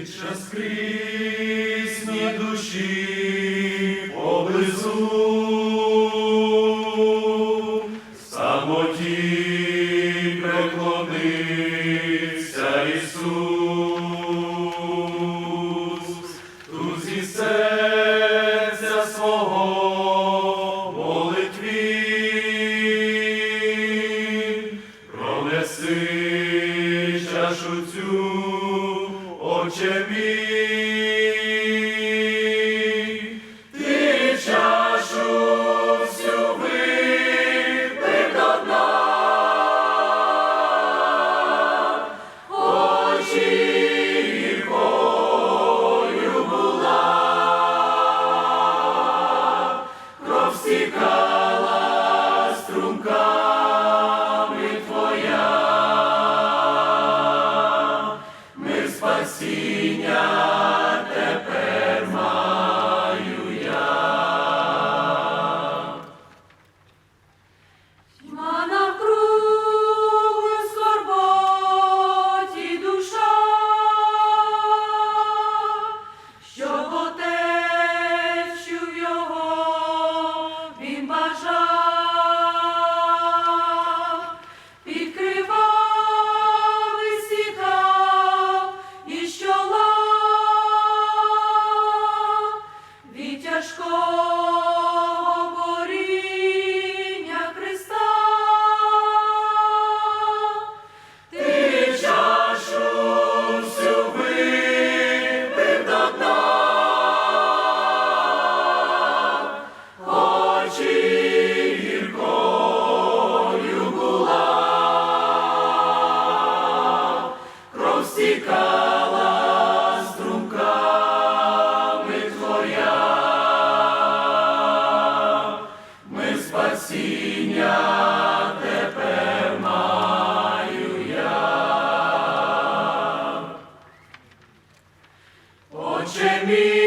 Відчасти душі поблизу. Koçevi. спасіння тепер маю я. Тьма скорботі душа, що потечу його він бажав. спасіння тепер маю я. Отче мій,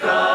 Africa.